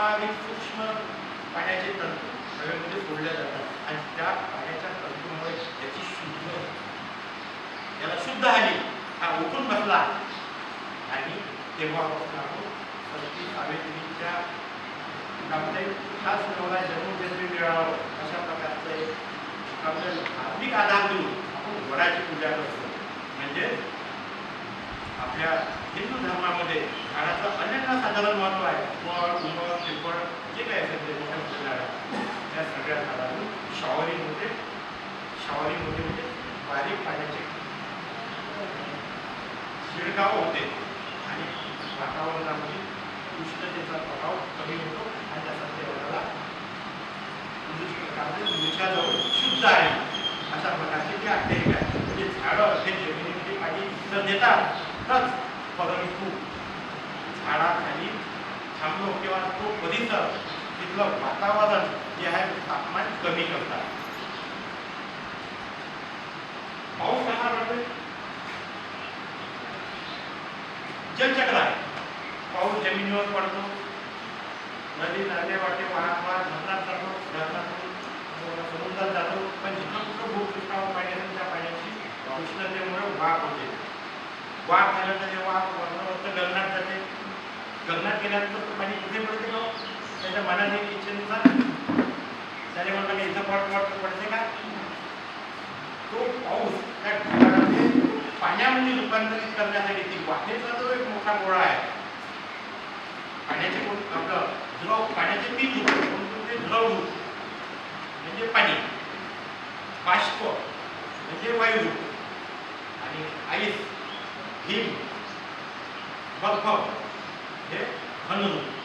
ठराविक सूक्ष्म पाण्याचे तंतू हवेमध्ये सोडल्या जातात आणि त्या पाण्याच्या तंतूमुळे त्याची शुद्ध याला शुद्ध आली हा उठून बसला. आणि तेव्हापासून आपण सती सावित्रीच्या आपले हा सुनवला जन्मोजन्मी मिळावं अशा प्रकारचं एक आपल्याला धार्मिक आधार देऊन आपण वराची पूजा करतो. म्हणजे आपल्या हिंदू धर्मामध्ये झाडाचं अनेक साधारण महत्त्व आहे वड उमर पिंपळ जे काही असेल ते मोठ्या मोठ्या झाडं त्या सगळ्या झाडातून शॉवरिंगमध्ये शॉवरिंगमध्ये म्हणजे बारीक पाण्याचे शिडकाव होते आणि वातावरणामध्ये उष्णतेचा प्रभाव कमी होतो आणि त्याचा देवाला निष्ठाजवळ शुद्ध आहे. अशा प्रकारचे जे आख्यायिका आहे म्हणजे झाडं हे जमिनीमध्ये पाणी जर देतात तरच परंतु झाडाखाली थांबलो किंवा तो परिसर तिथलं वातावरण जे आहे तापमान कमी करतात. पाऊस कसा होते जलचक्र आहे. पाऊस जमिनीवर पडतो. नदी नाले वाटे वाहत धरणात जातो धरणातून समुद्रात जातो. पण जिथं कुठं भूपृष्ठावर पाणी असेल त्या पाण्याची उष्णतेमुळे वाफ होते. वाफ झाल्यानंतर ते वाफ वरनं गगनात जाते. गगनात गेल्यानंतर पाणी इथे पडते. का मनाने इच्छेनुसार त्याने म्हणलं इथं पट पडते का? तो पाऊस त्या ठिकाणामध्ये पाण्यामध्ये रूपांतरित करण्यासाठी ती वाटेचा जो एक मोठा गोळा आहे पाण्याचे आपलं द्रव पाण्याचे तीन रूप ते द्रव रूप. म्हणजे पाणी. बाष्प. म्हणजे वायू. आणि आईस. हिम बर्फ हे घनरूप